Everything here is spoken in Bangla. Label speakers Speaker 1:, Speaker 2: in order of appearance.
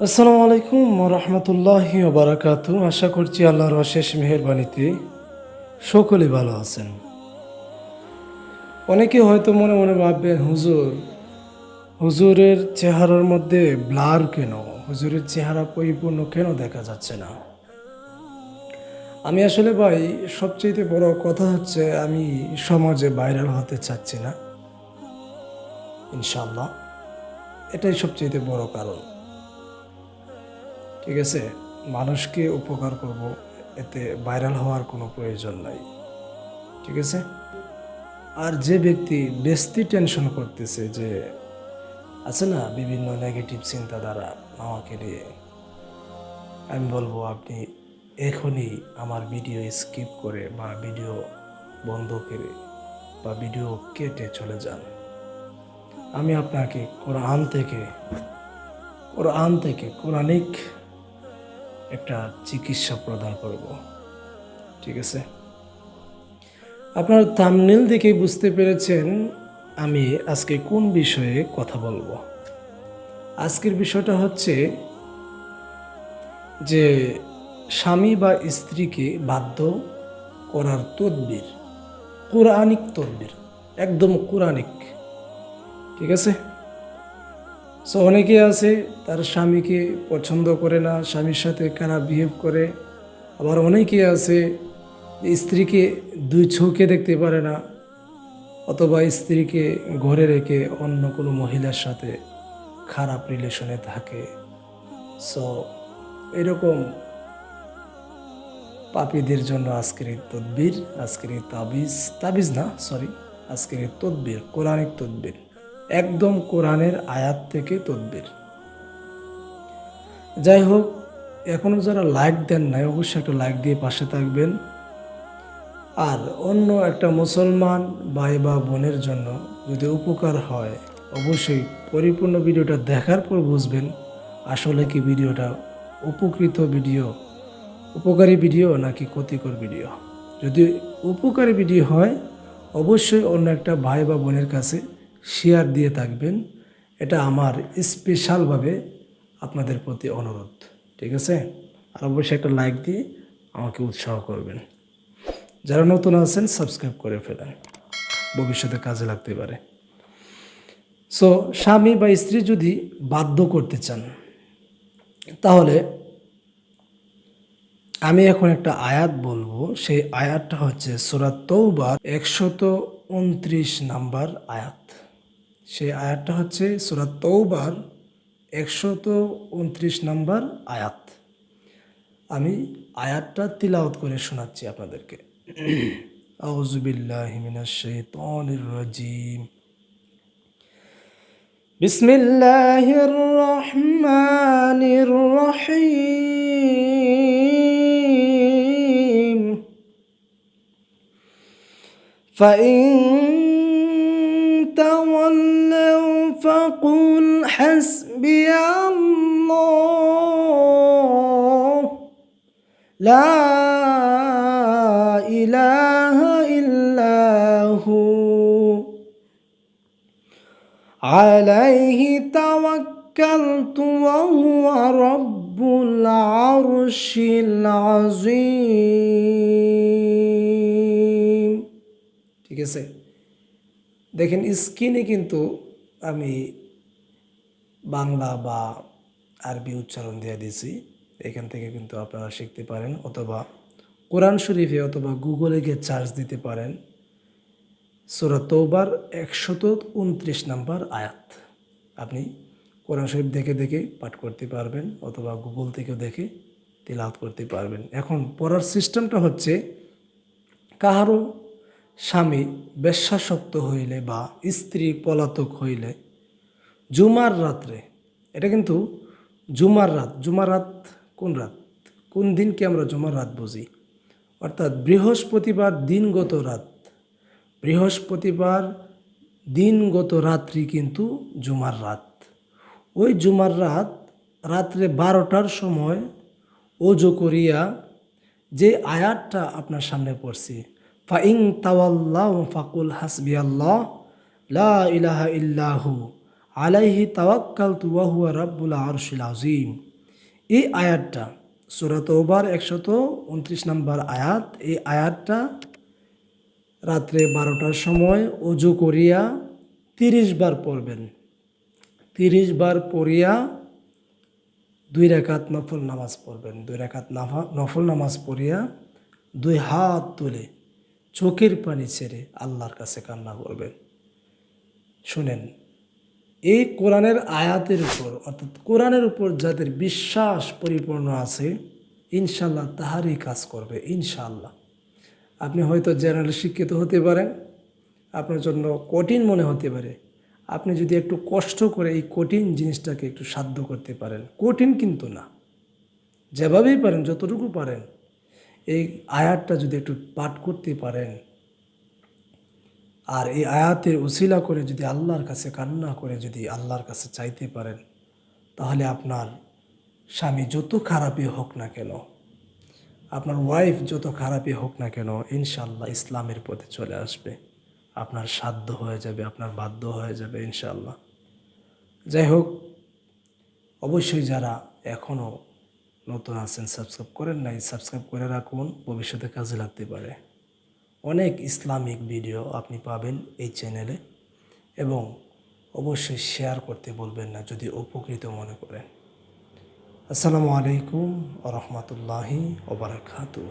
Speaker 1: আসসালামু আলাইকুম রহমতুল্লাহি বারাকাতু আশা করছি আল্লাহর অশেষ মেহরবানিতে সকলে ভালো আছেন। অনেকে হয়তো মনে মনে ভাববেন, হুজুর, হুজুরের চেহারার মধ্যে ব্লার কেন? হুজুরের চেহারা পরিপূর্ণ কেন দেখা যাচ্ছে না? আমি আসলে ভাই সবচেয়ে বড় কথা হচ্ছে আমি সমাজে ভাইরাল হতে চাচ্ছি না। ইনশাল্লাহ এটাই সবচেয়ে বড় কারণ। ঠিক আছে? মানুষকে উপকার করব, এতে ভাইরাল হওয়ার কোনো প্রয়োজন নাই। ঠিক আছে? আর যে ব্যক্তি বেস্তি টেনশন করতেছে যে, আছে না বিভিন্ন নেগেটিভ চিন্তাধারা আমাকে নিয়ে? আমি বলব, আপনি এখনই আমার ভিডিও স্কিপ করে বা ভিডিও বন্ধ করে বা ভিডিও কেটে চলে যান। আমি আপনাকে কোরআন থেকে কোরআন থেকে কোরআনিক একটা চিকিৎসা প্রদান করব। ঠিক আছে? আপনার তামনিল দেখে বুঝতে পেরেছেন আমি আজকে কোন বিষয়ে কথা বলব। আজকের বিষয়টা হচ্ছে যে স্বামী বা স্ত্রীকে বাধ্য করার তদবির, কোরআনিক তদবির, একদম কোরআনিক। ঠিক আছে? সো অনেকে আছে, তার স্বামীকে পছন্দ করে না, স্বামীর সাথে খারাপ বিহেভ করে। আবার অনেকে আছে স্ত্রীকে দুই চোখে দেখতে পারে না, অথবা স্ত্রীকে ঘরে রেখে অন্য কোনো মহিলার সাথে খারাপ রিলেশনে থাকে। সো এরকম পাপীদের জন্য আজকের এই তদ্বির, আজকের এই তাবিজ তাবিজ না সরি আজকের এই তদ্বির কোরআনিক তদ্বির। একদম কোরআনের আয়াত থেকে তদ্বির। যাই হোক এখনও যারা লাইক দেন নাই, অবশ্যই একটা লাইক দিয়ে পাশে থাকবেন। আর অন্য একটা মুসলমান ভাই বা বোনের জন্য যদি উপকার হয়, অবশ্যই পরিপূর্ণ ভিডিওটা দেখার পর বুঝবেন আসলে কি ভিডিওটা উপকৃত ভিডিও, উপকারী ভিডিও নাকি ক্ষতিকর ভিডিও। যদি উপকারী ভিডিও হয়, অবশ্যই অন্য একটা ভাই বা বোনের কাছে শেয়ার দিয়ে থাকবেন, এটা আমার স্পেশালভাবে আপনাদের প্রতি অনুরোধ, ঠিক আছে? আর অবশ্যই একটা লাইক দিয়ে আমাকে উৎসাহ করবেন। যারা নতুন আছেন সাবস্ক্রাইব করে ফেলেন। ভবিষ্যতে কাজে লাগতে পারে। সো স্বামী বা স্ত্রী যদি বাধ্য করতে চান, তাহলে আমি এখন একটা আয়াত বলব। সেই আয়াতটা হচ্ছে সুরাত তৌবার একশত উনত্রিশ নাম্বার আয়াত। সেই আয়াতটা হচ্ছে সুরাত তৌবার একশত উনত্রিশ নাম্বার আয়াত আমি আয়াতটা তিলাওয়াত করে শোনাচ্ছি আপনাদেরকে আউজুবিল্লাহ মিনাশ শাইতানির রাজিম بسم الله الرحمن الرحيم فإن تولوا فقل حسبي الله لا إله إلا هو عليه توكلت وهو رب العرش العظيم ঠিক আছে দেখেন স্ক্রিনে কিন্তু আমি বাংলা বা আরবি উচ্চারণ দিয়ে দিয়েছি এখান থেকে কিন্তু আপনারা শিখতে পারেন অথবা কোরআন শরীফে অথবা গুগলে গিয়ে চার্জ দিতে পারেন। সুরা তৌবার একশত উনত্রিশ নাম্বার আয়াত। আপনি কোরআন শরীফ দেখে দেখে পাঠ করতে পারবেন অথবা গুগল থেকেও দেখে তিলাওয়াত করতে পারবেন। এখন পড়ার সিস্টেমটা হচ্ছে কাহারও স্বামী বেশ্যাসক্ত হইলে বা স্ত্রী পলাতক হইলে জুমার রাত্রে, এটা কিন্তু জুমার রাত জুমার রাত কোন রাত? কোন দিনকে আমরা জুমার রাত বুঝি? অর্থাৎ বৃহস্পতিবার দিনগত রাত। বৃহস্পতিবার দিনগত রাত্রি কিন্তু জুমার রাত। ওই জুমার রাত রাত্রে বারোটার সময় ওজো করিয়া যে আয়াতটা আপনার সামনে পড়ছি ফাইং তাওয়াল্লাহ ফাকুল হাসবি আল্লাহ, লা ইলাহা ইল্লাহু আলাইহি তাওয়াক্কাল তুয়াহুয়া রাব্বুল আরশিল আজিম এই আয়াতটা সুরাত ওবার একশত উনত্রিশ নম্বর আয়াত, এই আয়াতটা রাত্রে বারোটার সময় অজু করিয়া তিরিশ বার পড়বেন। তিরিশ বার পড়িয়া দুই রেখাত নফল নামাজ পড়বেন। দুই রেখাত নাফা- নফল নামাজ পড়িয়া দুই হাত তুলে চোখের পানি ছেড়ে আল্লাহর কাছে কান্না করবেন শুনেন, এই কোরআনের আয়াতের উপর, অর্থাৎ কোরআনের উপর যাদের বিশ্বাস পরিপূর্ণ আছে, ইনশাল্লাহ তাহারই কাজ করবে, ইনশাল্লাহ। আপনি হয়তো জেনারেল শিক্ষিত হতে পারেন, আপনার জন্য কঠিন মনে হতে পারে। আপনি যদি একটু কষ্ট করে এই কঠিন জিনিসটাকে একটু সাধ্য করতে পারেন, কঠিন কিন্তু না। যেভাবেই পারেন, যতটুকু পারেন। এই আয়াতটা যদি একটু পাঠ করতে পারেন, আর এই আয়াতের উসিলা করে যদি আল্লাহর কাছে কান্না করে যদি আল্লাহর কাছে চাইতে পারেন, তাহলে আপনার স্বামী যত খারাপই হোক না কেন, আপনার ওয়াইফ যত খারাপই হোক না কেন ইনশাল্লাহ ইসলামের পথে চলে আসবে। আপনার সাধ্য হয়ে যাবে, আপনার বাধ্য হয়ে যাবে ইনশাল্লাহ যাই হোক, অবশ্যই যারা এখনও নতুন আছেন সাবস্ক্রাইব করেন নাই সাবস্ক্রাইব করে রাখুন, ভবিষ্যতে কাজে লাগতে পারে। অনেক ইসলামিক ভিডিও আপনি পাবেন এই চ্যানেলে এবং অবশ্যই শেয়ার করতে বলবেন না, যদি উপকৃত মনে করেন। আসসালামু আলাইকুম রহমতুল্লাহি ওবরাকাতু